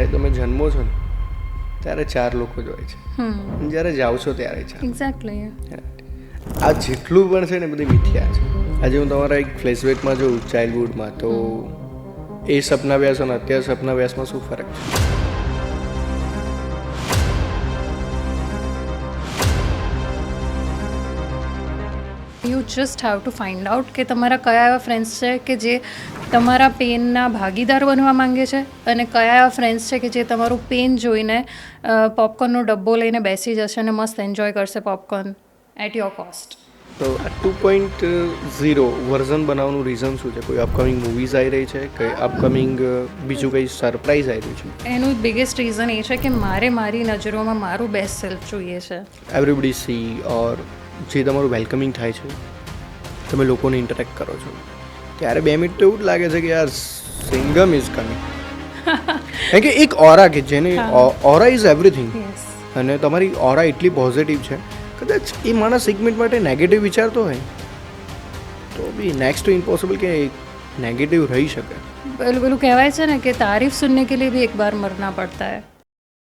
જ્યારે તમે જન્મો છો ને ત્યારે ચાર લોકો જ હોય છે. જ્યારે જાઓ છો ત્યારે ચાર. એક્ઝેક્ટલી આ જેટલું પણ છે ને બધી મિથ્યા છે. આજે હું તમારા એક ફ્લેશબેકમાં જોઉં ચાઇલ્ડહુડમાં તો એ સપના વ્યાસ અને અત્યારે સપના વ્યાસમાં શું ફરક છે? You just have to find out કે તમારા કયા એવા ફ્રેન્ડ્સ છે કે જે તમારા પેનના ભાગીદાર બનવા માંગે છે અને કયા એવા ફ્રેન્ડ્સ છે કે જે તમારું પેન જોઈને પોપકોર્નનો ડબ્બો લઈને બેસી જશે અને મસ્ત એન્જોય કરશે પોપકોર્ન એટ યોર કોસ્ટ. તો આ ટુ પોઈન્ટ ઝીરો વર્ઝન બનાવવાનું રીઝન શું છે? કોઈ અપકમિંગ મૂવીઝ આવી રહી છે? કે અપકમિંગ બીજું કંઈ સરપ્રાઈઝ આવી રહ્યું છે? એનું બિગેસ્ટ રીઝન એ છે કે મારે મારી નજરોમાં મારું બેસ્ટ સેલ્ફ જોઈએ છે. એવરીબડી સી ઓર જે તમારું વેલકમિંગ થાય છે તમે લોકોને ઇન્ટરેક્ટ કરો છો. ત્યારે બે મિનિટ તો એવું જ લાગે છે કે યાર સિંગમ ઇઝ કમિંગ કારણ કે એક ઓરા કે જેને ઓરા ઇઝ એવરીથિંગ અને તમારી ઓરા એટલી પોઝિટિવ છે કદાચ એ માણસ એક મિનિટ માટે નેગેટિવ વિચારતો હોય તો બી નેક્સ્ટ ઇમ્પોસિબલ કે નેગેટિવ રહી શકે. પેલું પેલું કહેવાય છે ને કે તારીફ સુનને કે લીધે એક બાર મરના પડતા હૈ.